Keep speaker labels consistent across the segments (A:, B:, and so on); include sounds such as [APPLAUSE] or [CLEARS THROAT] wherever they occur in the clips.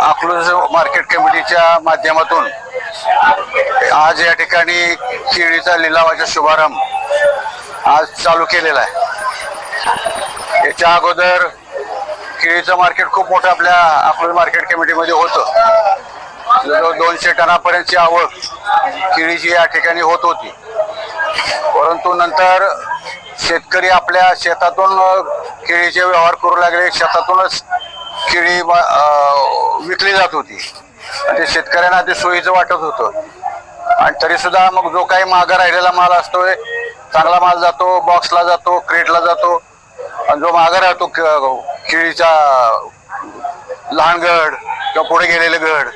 A: Akluj market कमिटीच्या माध्यमातून आज या ठिकाणी केळीचा लिलावाचा शुभारंभ आज चालू केलेला आहे. याच्या अगोदर केळीचं मार्केट खूप मोठं आपल्या अकलूज मार्केट कमिटीमध्ये होतं. जवळजवळ दोनशे टनापर्यंतची आवक केळीची या ठिकाणी होत होती. परंतु नंतर शेतकरी आपल्या शेतातून केळीचे व्यवहार करू लागले. शेतातूनच केळी विकली जात होती. आणि ते शेतकऱ्यांना ते सोयीचं वाटत होतं. आणि तरी सुद्धा मग जो काही मागं राहिलेला माल असतोय चांगला माल जातो बॉक्सला जातो क्रेटला जातो. आणि जो मागं राहतो क- केळीचा लहान गड किंवा पुढे गेलेले गड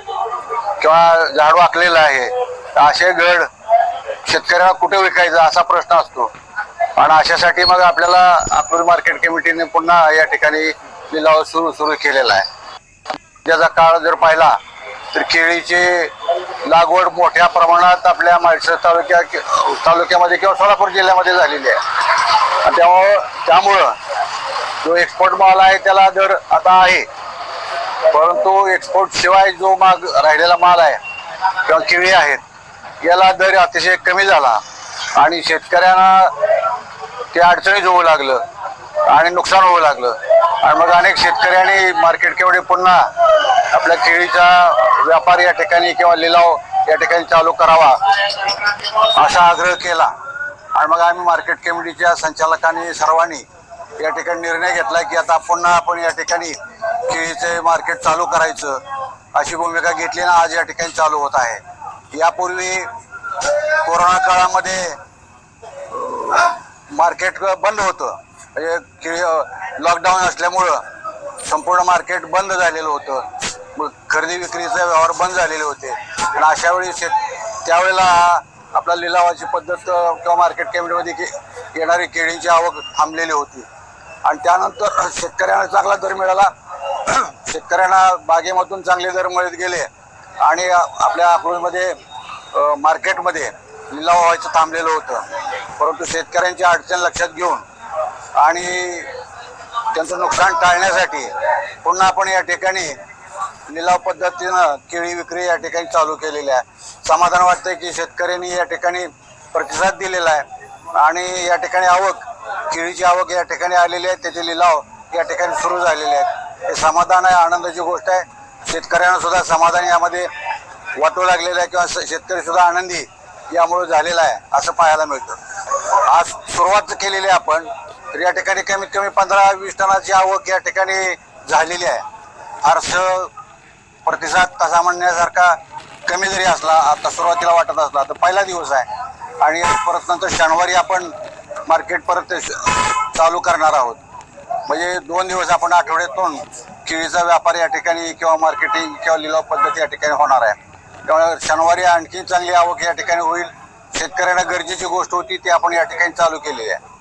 A: किंवा झाड वाकलेलं आहे तर असे गड शेतकऱ्याला कुठे विकायचं असा प्रश्न असतो. आणि अशासाठी मग आपल्याला अकोले मार्केट कमिटीने पुन्हा या ठिकाणी लिलाव सुरू सुरू केलेला आहे. त्याचा काळ जर पाहिला तर केळीची लागवड मोठ्या प्रमाणात आपल्या माळसर तालुक्या तालुक्यामध्ये किंवा सोलापूर जिल्ह्यामध्ये झालेली आहे. आणि त्यामुळं त्यामुळं जो एक्सपोर्ट माल आहे त्याला दर आता आहे. परंतु एक्सपोर्ट शिवाय जो माग राहिलेला माल आहे किंवा केळी आहेत याला दर अतिशय कमी झाला. आणि शेतकऱ्यांना ते अडचणीत होऊ लागलं आणि नुकसान होऊ लागलं. आणि मग अनेक शेतकऱ्यांनी मार्केट केवढे पुन्हा आपल्या केळीचा व्यापार या ठिकाणी किंवा लिलाव या ठिकाणी चालू करावा असा आग्रह केला. आणि मग आम्ही मार्केट कमिटीच्या संचालकांनी सर्वांनी या ठिकाणी निर्णय घेतला की आता पुन्हा आपण या ठिकाणी केळीचे मार्केट चालू करायचं अशी भूमिका घेतली ना आज या ठिकाणी चालू होत आहे. यापूर्वी कोरोना काळामध्ये मार्केट बंद होतं. म्हणजे केळी लॉकडाऊन असल्यामुळं संपूर्ण मार्केट बंद झालेलं होतं. खरेदी विक्रीचे व्यवहार बंद झालेले होते. आणि अशा वेळी शेत त्यावेळेला आपला लिलावाची पद्धत किंवा मार्केट कमिटीमध्ये के- येणारी केळीची आवक थांबलेली होती. आणि त्यानंतर [CLEARS THROAT] शेतकऱ्यांना चांगला दर मिळाला. [CLEARS THROAT] शेतकऱ्यांना बागेमधून चांगले दर मिळत गेले. आणि आपल्या अक्रोजमध्ये मार्केटमध्ये लिलाव व्हायचं थांबलेलं होतं. परंतु शेतकऱ्यांची अडचण लक्षात घेऊन आणि त्यांचं नुकसान टाळण्यासाठी पुन्हा आपण या ठिकाणी लिलाव पद्धतीनं केळी विक्री या ठिकाणी चालू केलेली आहे. समाधान वाटतंय की शेतकऱ्यांनी या ठिकाणी प्रतिसाद दिलेला आहे आणि या ठिकाणी आवक केळीची आवक या ठिकाणी आलेली आहे. त्याचे लिलाव या ठिकाणी सुरू झालेले आहेत. हे समाधान आहे आनंदाची गोष्ट आहे. शेतकऱ्यांना सुद्धा समाधान यामध्ये वाटू लागलेलं आहे किंवा शेतकरी सुद्धा आनंदी यामुळे झालेला आहे असं पाहायला मिळतं. आज सुरुवात केलेली आहे आपण तर या ठिकाणी कमीत कमी पंधरा वीस टनाची आवक या ठिकाणी झालेली आहे. फारसं प्रतिसाद तसा म्हणण्यासारखा कमी जरी असला आता सुरुवातीला वाटत असला तर पहिला दिवस आहे. आणि परत नंतर शनिवारी आपण मार्केट परत चालू करणार आहोत. म्हणजे दोन दिवस आपण आठवड्यातून केळीचा व्यापार या ठिकाणी किंवा मार्केटिंग किंवा लिलाव पद्धती या ठिकाणी होणार आहे. त्यामुळे शनिवारी आणखी चांगली आवक या ठिकाणी होईल. शेतकऱ्यांना गरजेची गोष्ट होती ती आपण या ठिकाणी चालू केलेली आहे.